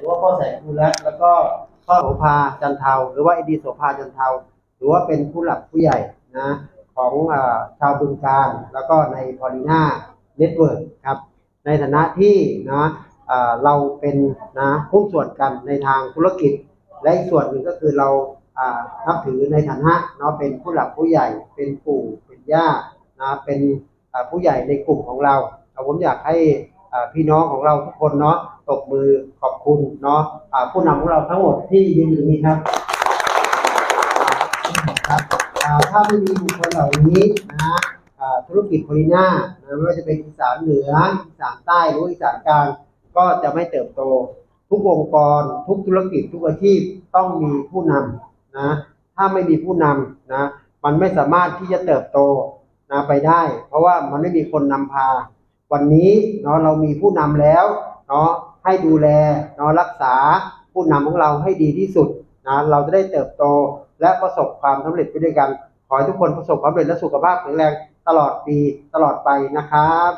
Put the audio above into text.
รือว่าพ่อแสงภูรัตน์แล้วก็พ่อโสภาจันเทาหรือว่าเอดีโสภาจันเทาหรือว่าเป็นผู้หลักผู้ใหญ่นะของอชาวบึงการ แล้วก็ในพอลิน่าเน็ตเวิร์กครับ ในฐานะที่นะเราเป็นนะหุ้ส่วนกันในทางธุรกิจ และอีกส่วนหนึ่งก็คือเรานับถือในฐานะเนาะเป็นผู้หลักผู้ใหญ่ เป็นปู่เป็นย่านะเป็นผู้ใหญ่ในกลุ่มของเรา ผมอยากให้พี่น้องของเราทุกคนเนาะ ตบมือขอบคุณเนาะผู้นำของเราทั้งหมดที่ยืนอยู่นี้ครับครับถ้าไม่มีบุคคลเหล่านี้นะธุรกิจโพลิน่านะไม่ว่าจะเป็นอีสานเหนืออีสานใต้หรืออีสานกลางก็จะไม่เติบโต ทุกองค์กร ทุกธุรกิจทุกอาชีพต้องมีผู้นำนะถ้าไม่มีผู้นำนะมันไม่สามารถที่จะเติบโตนะไปได้ เพราะว่ามันไม่มีคนนำพา วันนี้เนาะเรามีผู้นำแล้วเนาะ ให้ดูแลนาะรักษาผู้นำของเราให้ดีที่สุดนะเราจะได้เติบโตและประสบความสำเร็จไปด้วยกัน ขอให้ทุกคนประสบความสำเร็จและสุขภาพแข็งแรงตลอดปีตลอดไปนะครับ